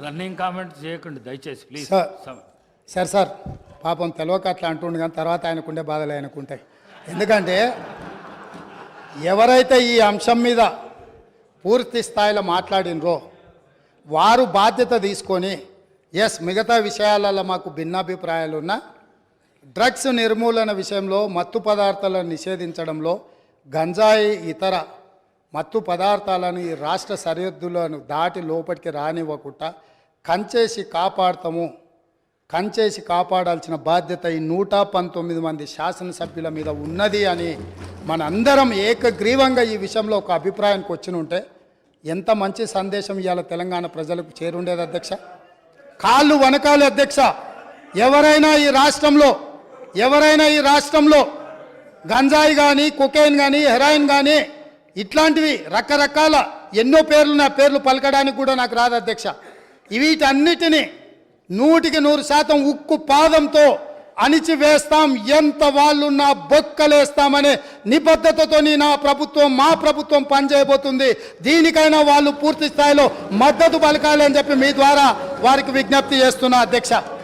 Running comment చేయకండి దయచేసి please sir. Sir sir పాపం తెలియక అట్లా అంటుండు కానీ తర్వాత ఆయనకుండే బాధలు ఆయనకుంటాయి ఎందుకంటే ఎవరైతే ఈ అంశం మీద పూర్తి స్థాయిలో మాట్లాడినరో వారు బాధ్యత తీసుకొని ఎస్ మిగతా విషయాలలో మాకు భిన్నాభిప్రాయాలు ఉన్నా డ్రగ్స్ నిర్మూలన విషయంలో మత్తు పదార్థాలను నిషేధించడంలో గంజాయి ఇతర మత్తు పదార్థాలను ఈ రాష్ట్ర సరిహద్దులను దాటి లోపలికి రానివ్వకుండా కంచేసి కాపాడతాము. కంచేసి కాపాడాల్సిన బాధ్యత ఈ నూట పంతొమ్మిది మంది శాసనసభ్యుల మీద ఉన్నది అని మనందరం ఏకగ్రీవంగా ఈ విషయంలో ఒక అభిప్రాయానికి వచ్చిన ఉంటే ఎంత మంచి సందేశం ఇవాళ తెలంగాణ ప్రజలకు చేరుండేది అధ్యక్ష? కాళ్ళు వనకాలి అధ్యక్ష. ఎవరైనా ఈ రాష్ట్రంలో ఎవరైనా ఈ రాష్ట్రంలో గంజాయి కానీ కొకైన్ కానీ హెరాయిన్ కానీ ఇట్లాంటివి రకరకాల ఎన్నో పేర్లు నా పేర్లు పలకడానికి కూడా నాకు రాదు అధ్యక్ష. వీటన్నిటినీ నూటికి నూరు శాతం ఉక్కు పాదంతో అణిచివేస్తాం. ఎంత వాళ్ళు నా బొక్కలేస్తామనే నిబద్ధతతో నా ప్రభుత్వం మా ప్రభుత్వం పనిచేయబోతుంది. దీనికైనా వాళ్ళు పూర్తి స్థాయిలో మద్దతు పలకాలి అని చెప్పి మీ ద్వారా వారికి విజ్ఞప్తి చేస్తున్నా అధ్యక్ష.